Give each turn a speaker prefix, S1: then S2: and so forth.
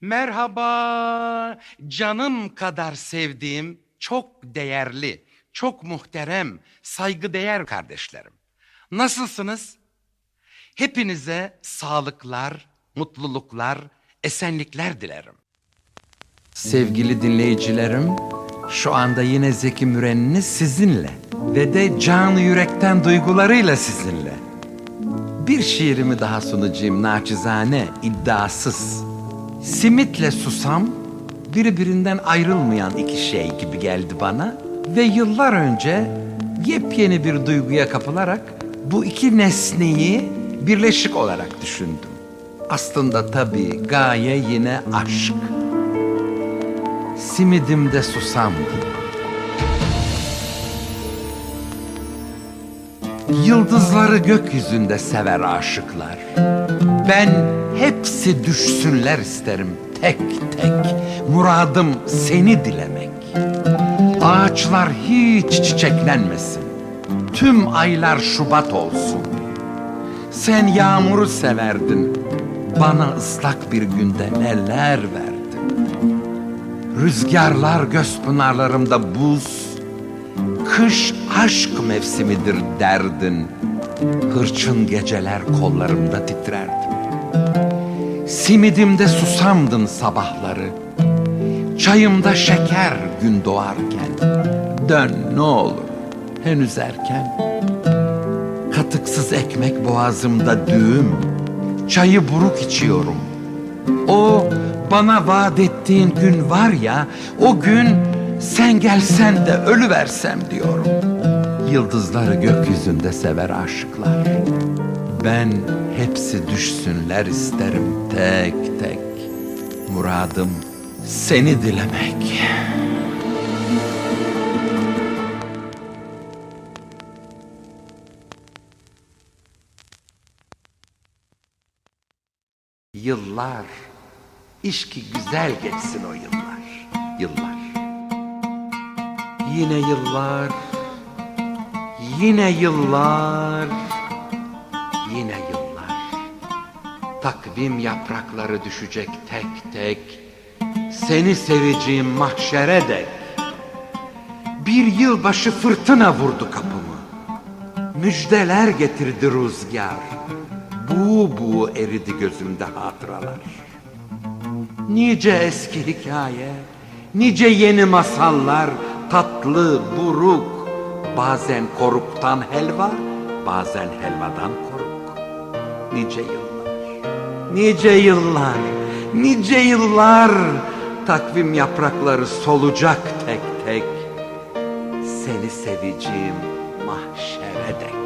S1: Merhaba, canım kadar sevdiğim, çok değerli, çok muhterem, saygıdeğer kardeşlerim. Nasılsınız? Hepinize sağlıklar, mutluluklar, esenlikler dilerim. Sevgili dinleyicilerim, şu anda yine Zeki Müren'iniz sizinle ve de canı yürekten duygularıyla sizinle. Bir şiirimi daha sunacağım naçizane, iddiasız. Simitle susam, birbirinden ayrılmayan iki şey gibi geldi bana ve yıllar önce yepyeni bir duyguya kapılarak bu iki nesneyi birleşik olarak düşündüm. Aslında tabii gaye yine aşk. Simidimde susamdı. Yıldızları gökyüzünde sever aşıklar. Ben hepsi düşsünler isterim tek tek. Muradım seni dilemek. Ağaçlar hiç çiçeklenmesin. Tüm aylar Şubat olsun. Sen yağmuru severdin. Bana ıslak bir günde neler verdin. Rüzgarlar göz pınarlarımda buz. Kış aşk mevsimidir derdin. Hırçın geceler kollarımda titrerdi. Simidimde susamdın sabahları. Çayımda şeker gün doğarken. Dön ne olur henüz erken. Katıksız ekmek boğazımda düğüm. Çayı buruk içiyorum. O bana vaat ettiğin gün var ya, o gün sen gelsen de ölü versem diyorum. Yıldızları gökyüzünde sever aşıklar. Ben hepsi düşsünler isterim tek tek. Muradım seni dilemek. Yıllar, iş ki güzel geçsin o yıllar, yıllar. Yine yıllar, yine yıllar, yine yıllar. Takvim yaprakları düşecek tek tek, seni seveceğim mahşere dek. Bir yılbaşı fırtına vurdu kapımı. Müjdeler getirdi rüzgar. Bu bu eridi gözümde hatıralar. Nice eski hikaye, nice yeni masallar, tatlı, buruk, bazen koruktan helva, bazen helvadan koruk. Nice yıllar, nice yıllar, nice yıllar, takvim yaprakları solacak tek tek. Seni seveceğim mahşere dek.